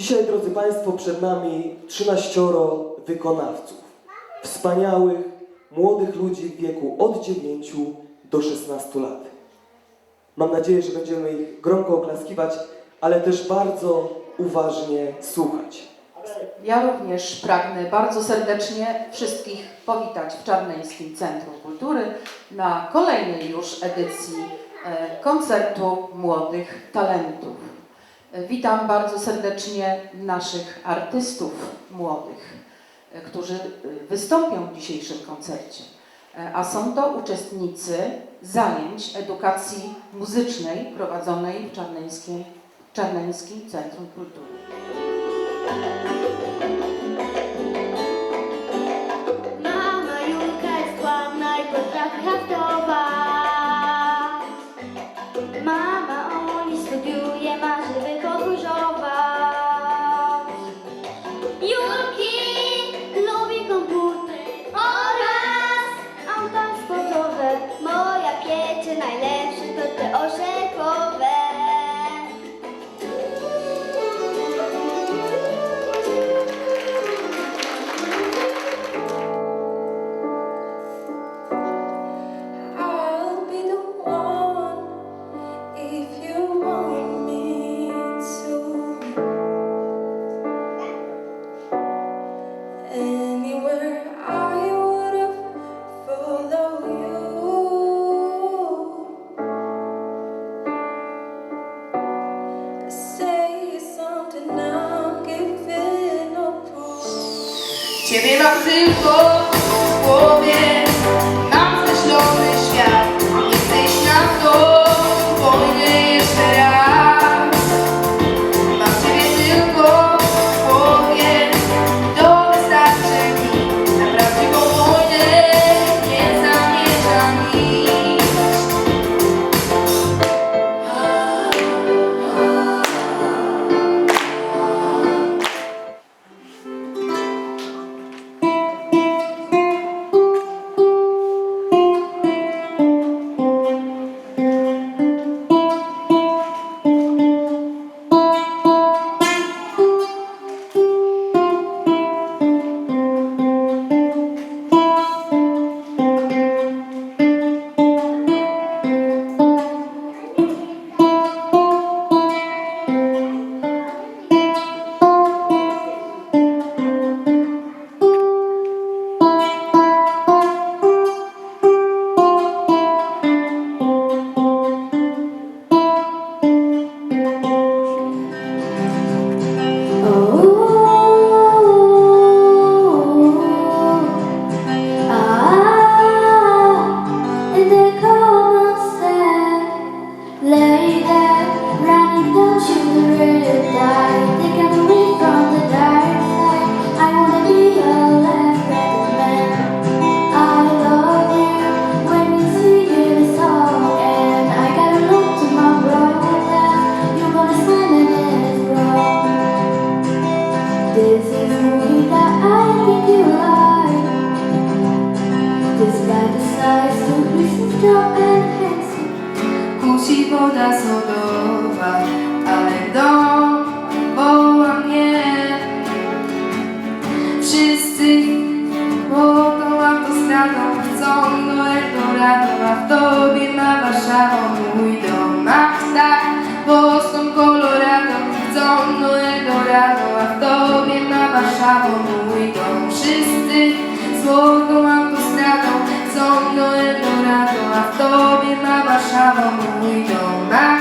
Dzisiaj, drodzy Państwo, przed nami 13 wykonawców. Wspaniałych, młodych ludzi w wieku od 9 do 16 lat. Mam nadzieję, że będziemy ich gromko oklaskiwać, ale też bardzo uważnie słuchać. Ja również pragnę bardzo serdecznie wszystkich powitać w Czarneńskim Centrum Kultury na kolejnej już edycji e, koncertu młodych talentów. Witam bardzo serdecznie naszych artystów młodych, którzy wystąpią w dzisiejszym koncercie. A są to uczestnicy zajęć edukacji muzycznej prowadzonej w Czarneńskim Centrum Kultury. Ciebie mam tylko w głowie. much don't, we don't.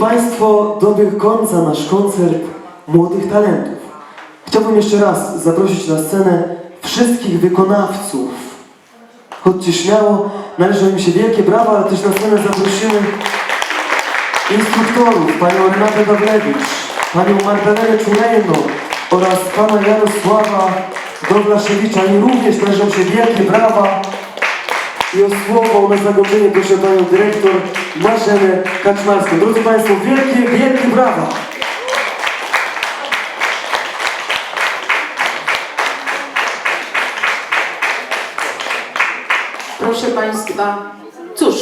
Państwo, dobiegł końca nasz koncert młodych talentów. Chciałbym jeszcze raz zaprosić na scenę wszystkich wykonawców. Chodźcie śmiało, należą im się wielkie brawa, ale też na scenę zaprosimy instruktorów, panią Renatę Dawlewicz, panią Magdalenę Czulejno oraz pana Jarosława Doglaszewicza. Im również należą się wielkie brawa. I o słowo na zakończenie proszę panią dyrektor Marzenę Kaczmarską. Drodzy Państwo, wielkie, wielkie brawa! Proszę Państwa, cóż,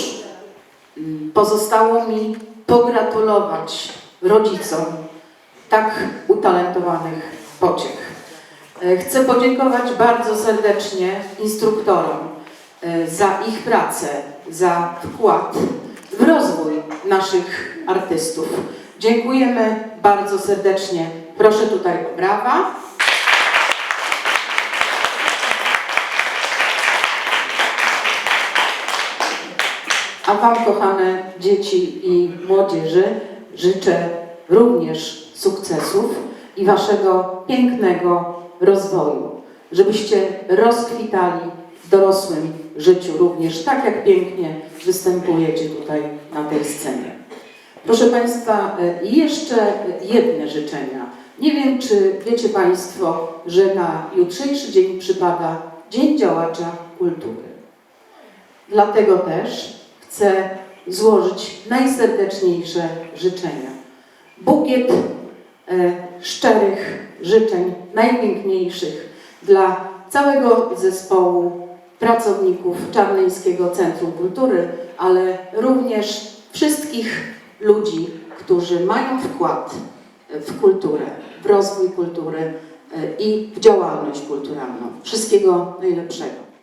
pozostało mi pogratulować rodzicom tak utalentowanych pociech. E, Chcę podziękować bardzo serdecznie instruktorom e, za ich pracę, za wkład w rozwój naszych artystów. Dziękujemy bardzo serdecznie. Proszę tutaj o brawa. A Wam, kochane dzieci i młodzieży, życzę również sukcesów i Waszego pięknego rozwoju, żebyście rozkwitali w dorosłym życiu również tak, jak pięknie występujecie tutaj na tej scenie. Proszę Państwa, e, jeszcze jedne życzenia. Nie wiem, czy wiecie Państwo, że na jutrzejszy dzień przypada Dzień Działacza Kultury. Dlatego też chcę złożyć najserdeczniejsze życzenia. Bukiet e, szczerych życzeń, najpiękniejszych dla całego zespołu pracowników Czarneńskiego Centrum Kultury, ale również wszystkich ludzi, którzy mają wkład w kulturę, w rozwój kultury e, i w działalność kulturalną. Wszystkiego najlepszego.